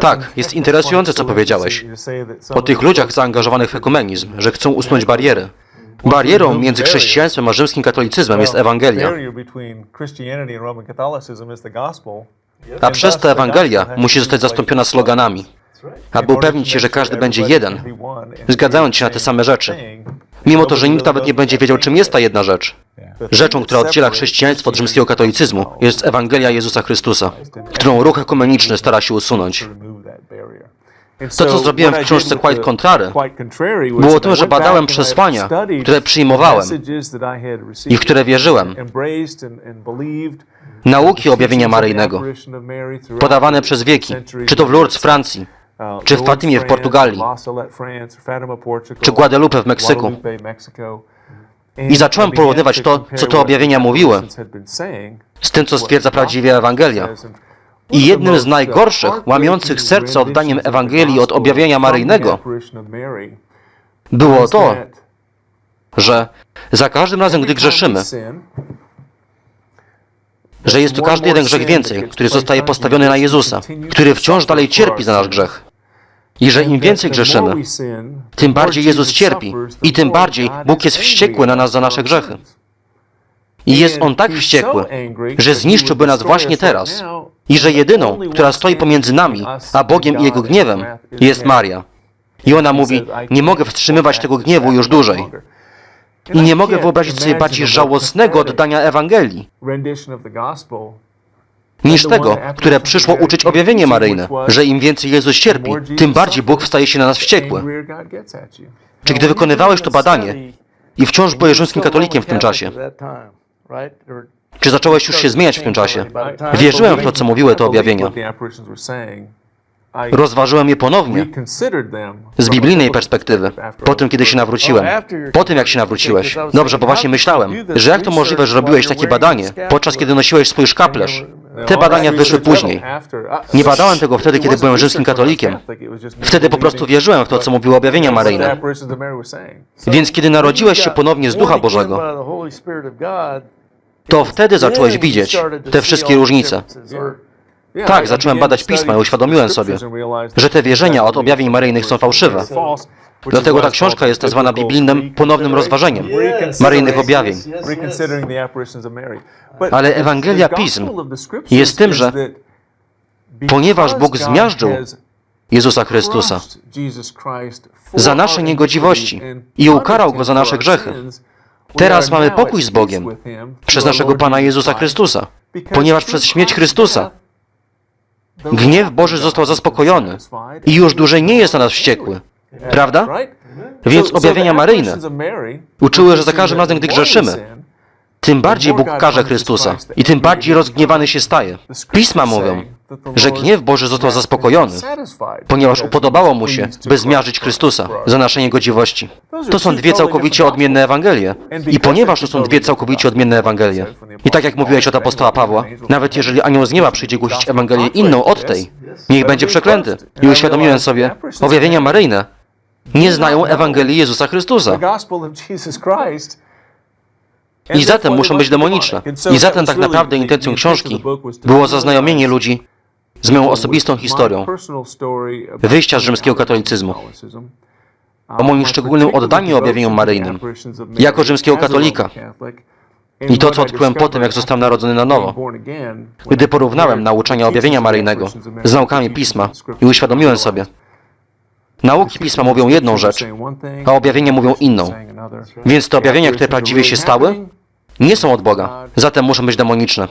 Tak, jest interesujące, co powiedziałeś. O tych ludziach zaangażowanych w ekumenizm, że chcą usunąć bariery. Barierą między chrześcijaństwem a rzymskim katolicyzmem jest Ewangelia. A przez to Ewangelia musi zostać zastąpiona sloganami, aby upewnić się, że każdy będzie jeden, zgadzając się na te same rzeczy. Mimo to, że nikt nawet nie będzie wiedział, czym jest ta jedna rzecz. Rzeczą, która oddziela chrześcijaństwo od rzymskiego katolicyzmu, jest Ewangelia Jezusa Chrystusa, którą ruch ekumeniczny stara się usunąć. To, co zrobiłem w książce Quite Contrary, było tym, że badałem przesłania, które przyjmowałem i w które wierzyłem, nauki objawienia maryjnego, podawane przez wieki, czy to w Lourdes Francji, czy w Fatimie w Portugalii, czy Guadalupe w Meksyku. I zacząłem porównywać to, co te objawienia mówiły, z tym, co stwierdza prawdziwie Ewangelia. I jednym z najgorszych, łamiących serce oddaniem Ewangelii od objawienia maryjnego było to, że za każdym razem, gdy grzeszymy, że jest tu każdy jeden grzech więcej, który zostaje postawiony na Jezusa, który wciąż dalej cierpi za nasz grzech. I że im więcej grzeszymy, tym bardziej Jezus cierpi i tym bardziej Bóg jest wściekły na nas za nasze grzechy. I jest On tak wściekły, że zniszczyłby nas właśnie teraz i że jedyną, która stoi pomiędzy nami a Bogiem i Jego gniewem, jest Maria. I ona mówi, nie mogę wstrzymywać tego gniewu już dłużej. I nie mogę wyobrazić sobie bardziej żałosnego oddania Ewangelii, niż tego, które przyszło uczyć objawienie maryjne, że im więcej Jezus cierpi, tym bardziej Bóg staje się na nas wściekły. Czy gdy wykonywałeś to badanie i wciąż byłeś rzymskim katolikiem w tym czasie, czy zacząłeś już się zmieniać w tym czasie? Wierzyłem w to, co mówiły te objawienia. Rozważyłem je ponownie z biblijnej perspektywy, po tym, kiedy się nawróciłem. Po tym, jak się nawróciłeś. Dobrze, bo właśnie myślałem, że jak to możliwe, że robiłeś takie badanie, podczas kiedy nosiłeś swój szkaplerz? Te badania wyszły później. Nie badałem tego wtedy, kiedy byłem rzymskim katolikiem. Wtedy po prostu wierzyłem w to, co mówiły objawienia maryjne. Więc kiedy narodziłeś się ponownie z Ducha Bożego, to wtedy zacząłeś widzieć te wszystkie różnice. Tak, zacząłem badać pisma i uświadomiłem sobie, że te wierzenia od objawień maryjnych są fałszywe. Dlatego ta książka jest nazwana biblijnym ponownym rozważeniem maryjnych objawień. Ale Ewangelia Pism jest tym, że ponieważ Bóg zmiażdżył Jezusa Chrystusa za nasze niegodziwości i ukarał Go za nasze grzechy, teraz mamy pokój z Bogiem przez naszego Pana Jezusa Chrystusa, ponieważ przez śmierć Chrystusa gniew Boży został zaspokojony i już dłużej nie jest na nas wściekły. Prawda? Więc objawienia maryjne uczyły, że za każdym razem, gdy grzeszymy, tym bardziej Bóg karze Chrystusa i tym bardziej rozgniewany się staje. Pisma mówią, że gniew Boży został zaspokojony, ponieważ upodobało mu się, by zmiażyć Chrystusa za nasze niegodziwości. To są dwie całkowicie odmienne Ewangelie. I ponieważ to są dwie całkowicie odmienne Ewangelie, i tak jak mówiłeś od apostoła Pawła, nawet jeżeli anioł z nieba przyjdzie głosić Ewangelię inną od tej, niech będzie przeklęty. I uświadomiłem sobie, objawienia maryjne nie znają Ewangelii Jezusa Chrystusa. I zatem muszą być demoniczne. I zatem tak naprawdę intencją książki było zaznajomienie ludzi z moją osobistą historią. wyjścia z rzymskiego katolicyzmu, o moim szczególnym oddaniu objawieniom maryjnym, jako rzymskiego katolika. I to, co odkryłem po tym, jak zostałem narodzony na nowo, gdy porównałem nauczania objawienia maryjnego z naukami Pisma i uświadomiłem sobie, nauki Pisma mówią jedną rzecz, a objawienia mówią inną. Więc te objawienia, które prawdziwie się stały, nie są od Boga, zatem muszą być demoniczne.